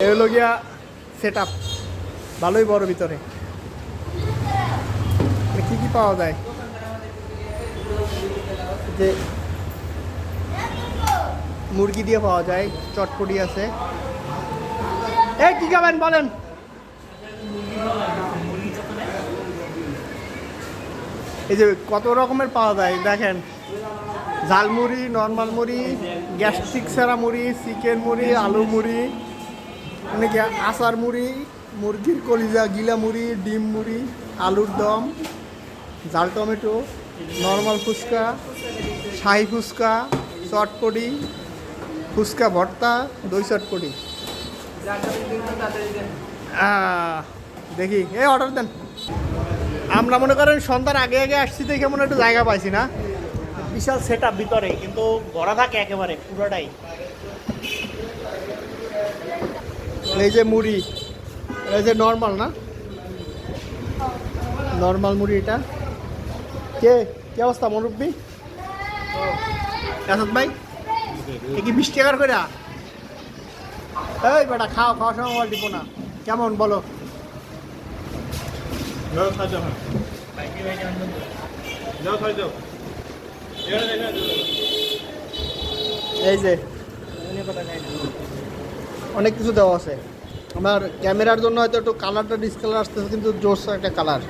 হলো গিয়া set up ভালোই বড় ভিতরে। কি কি পাওয়া যায়? যে মুরগি দিয়ে পাওয়া যায়, চটপটি আছে। এই কি খাবেন বলেন? এই যে কত রকমের পাওয়া যায়, দেখেন। ঝালমুড়ি নর্মাল মুড়ি, গ্যাস্ট্রিক সেরা মুড়ি, চিকেন মুড়ি, আলু মুড়ি। অনেকে আচার মুড়ি, মুরগির কলিজা, গিলা মুড়ি, ডিম মুড়ি, আলুর দম জাল টমেটো নর্মাল ফুচকা, শাহি ফুচকা চটপটি ফুচকা ভর্তা, দই চটপটি দেখি, এই অর্ডার দেন। আমরা মনে করেন সন্ধ্যার আগে আগে আসছি দেখে মনে একটু জায়গা পাইছি না। বিশাল সেট ভিতরে, কিন্তু ভরা থাকে একেবারে, পুরোটাই। এই যে মুড়ি, এই যে নর্মাল না? নর্মাল মুড়ি এটা। কে, কি অবস্থা মুরব্বী আসাদ ভাই কি বিশ টাকার করে এই বেটা, খাও, খাওয়ার সময় মোবাইল টিপো না। কেমন, বলো? এই যে। অনেক কিছু দেওয়া আছে। আমার ক্যামেরার জন্য হয়তো একটু কালারটা ডিসকালার আসতেছে কিন্তু জোস একটা কালার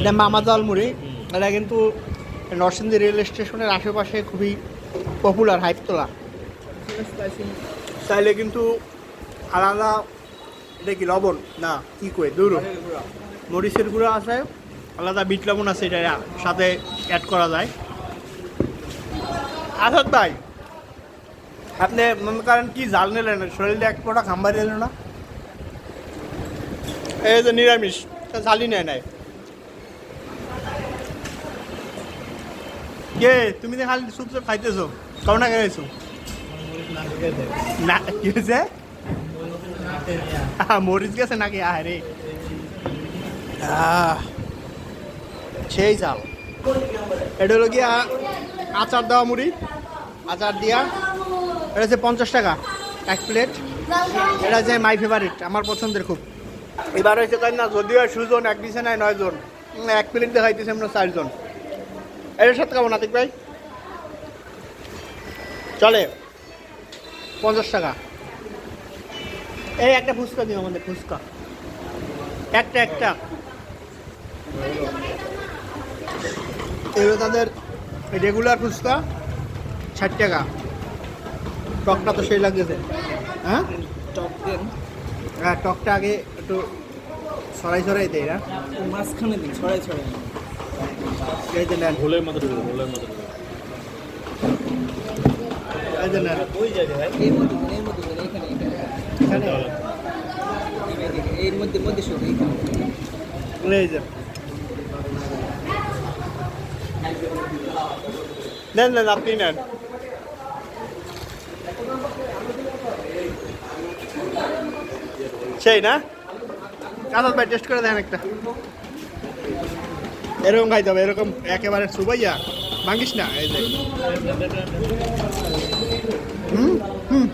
এটা মামা জাল মুড়ি এটা কিন্তু নরসিংদী রেল স্টেশনের আশেপাশে খুবই পপুলার হাইপ তোলা। চাইলে কিন্তু আলাদা এটা কি লবণ? না কি কই দূর। মরিচের গুঁড়ো আছে আলাদা বিট লবণ আছে এটা সাথে অ্যাড করা যায়। আসাদ ভাই আপনি মনে করেন কি জাল নিলেন? শরীরে এক ফোটা খাম্বার এলো না? এই যে নিরামিষ জালি নেয় নাই। কে? তুমি যে খালি সুপ সুপ খাইতেছো কও না খাইছো না কি হয়েছে মরিচ গেছে নাকি? আরে সেই চাল এটা হলো গিয়া আচার দেওয়া মুড়ি। আচার দিয়া এটা হচ্ছে পঞ্চাশ টাকা, এক প্লেট এটা হচ্ছে মাই ফেভারিট আমার পছন্দের খুব। এবার হয়েছে তাই না, যদিও সুজন, এক দিছে নাই নয় জন এক প্লেট দেখাইতেছে আমরা চারজন। এটার সাথে কেমন, আতিক ভাই? চলে। পঞ্চাশ টাকা। এই একটা ফুচকা দিও আমাদের, ফুচকা। একটা একটা। এগুলো তাদের রেগুলার ফুচকা, ষাট টাকা। টকটা তো সেই লাগতেছে হ্যাঁ? টক দেন। হ্যাঁ টকটা আগে একটু সরাই সরাই দেয় না মাঝখানে দিন ছড়াই ছড়াই। এই যে নেন। ভোলের মতো ভোলের মতো এই যে নেন। ওই জায়গায় এখানে এখানে এখানে এখানে, এর মধ্যে মধ্যে শুধু এখানে এই যে। নেন নেন আপনি নেন। সেই না? আসাদ ভাই টেস্ট করে দেন একটা। এরকম খাইতে হবে, এরকম একেবারে সুবাইয়া। ভাঙিস না, এই যে। হুম হুম।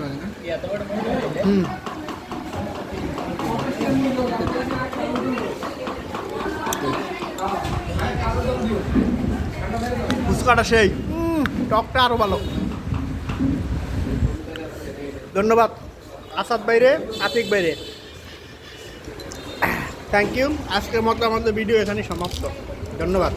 না? হুম। ফুচকাটা সেই। টকটা আরও ভালো। ধন্যবাদ। আসাদ বাইরে আতিক বাইরে থ্যাংক ইউ আজকের মতো আমাদের ভিডিও এখানে সমাপ্ত। ধন্যবাদ।